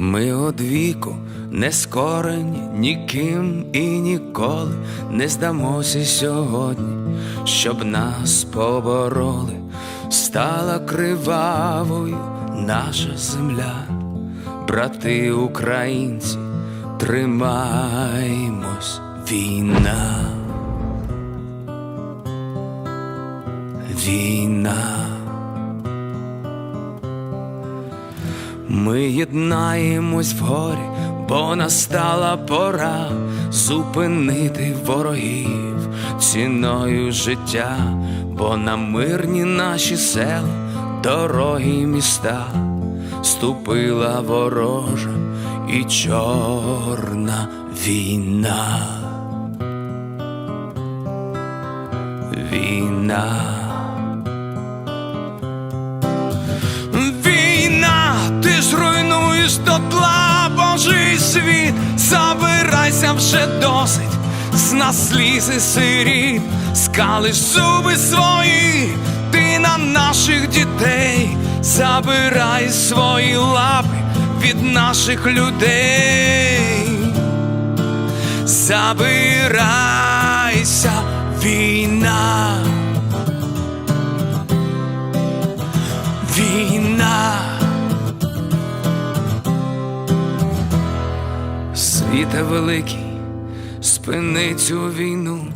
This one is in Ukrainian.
Ми одвіку не скорені ніким і ніколи не здамося сьогодні, щоб нас побороли, стала кривавою наша земля, брати українці, тримаймось війна. Війна. Ми єднаємось в горі, бо настала пора зупинити ворогів ціною життя, бо на мирні наші села, дороги й міста ступила ворожа і чорна. Війна. Війна, дотла Божий світ, забирайся вже досить, з нас слізи сиріт, скалиш зуби свої, ти на наших дітей, забирай свої лапи від наших людей, забирайся. Війна. Світе великий, спини цю війну,